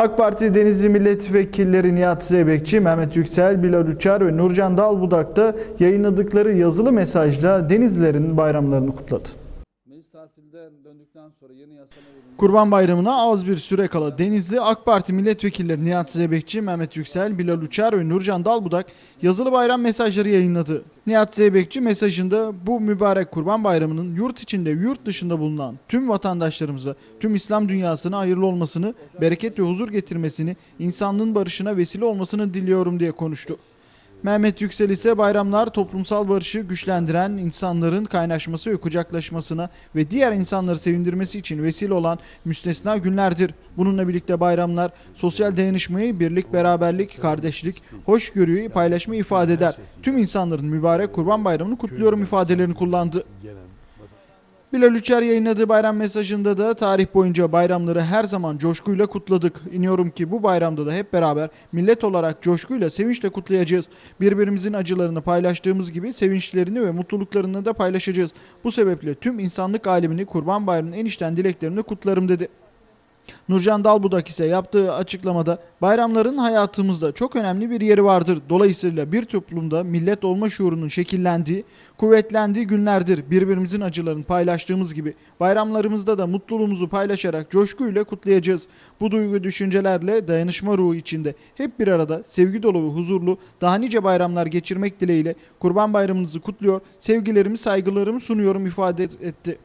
AK Parti Denizli Milletvekilleri Nihat Zeybekçi, Mehmet Yüksel, Bilal Uçar ve Nurcan Dalbudak da yayınladıkları yazılı mesajla Denizlilerin bayramlarını kutladı. Kurban Bayramı'na az bir süre kala Denizli AK Parti milletvekilleri Nihat Zeybekçi, Mehmet Yüksel, Bilal Uçar ve Nurcan Dalbudak yazılı bayram mesajları yayınladı. Nihat Zeybekçi mesajında bu mübarek Kurban Bayramı'nın yurt içinde yurt dışında bulunan tüm vatandaşlarımıza, tüm İslam dünyasına hayırlı olmasını, bereket ve huzur getirmesini, insanlığın barışına vesile olmasını diliyorum diye konuştu. Mehmet Yüksel ise bayramlar toplumsal barışı güçlendiren insanların kaynaşması ve kucaklaşmasına ve diğer insanları sevindirmesi için vesile olan müstesna günlerdir. Bununla birlikte bayramlar sosyal dayanışmayı, birlik, beraberlik, kardeşlik, hoşgörüyü, paylaşma ifade eder. Tüm insanların mübarek Kurban Bayramı'nı kutluyorum ifadelerini kullandı. Bilal Üçer yayınladığı bayram mesajında da tarih boyunca bayramları her zaman coşkuyla kutladık. İniyorum ki bu bayramda da hep beraber millet olarak coşkuyla, sevinçle kutlayacağız. Birbirimizin acılarını paylaştığımız gibi sevinçlerini ve mutluluklarını da paylaşacağız. Bu sebeple tüm insanlık alemini Kurban Bayramı'nın en içten dileklerini kutlarım dedi. Nurcan Dalbudak ise yaptığı açıklamada bayramların hayatımızda çok önemli bir yeri vardır. Dolayısıyla bir toplumda millet olma şuurunun şekillendiği, kuvvetlendiği günlerdir. Birbirimizin acılarını paylaştığımız gibi bayramlarımızda da mutluluğumuzu paylaşarak coşkuyla kutlayacağız. Bu duygu düşüncelerle dayanışma ruhu içinde hep bir arada sevgi dolu ve huzurlu daha nice bayramlar geçirmek dileğiyle Kurban Bayramınızı kutluyor, sevgilerimi saygılarımı sunuyorum ifade etti.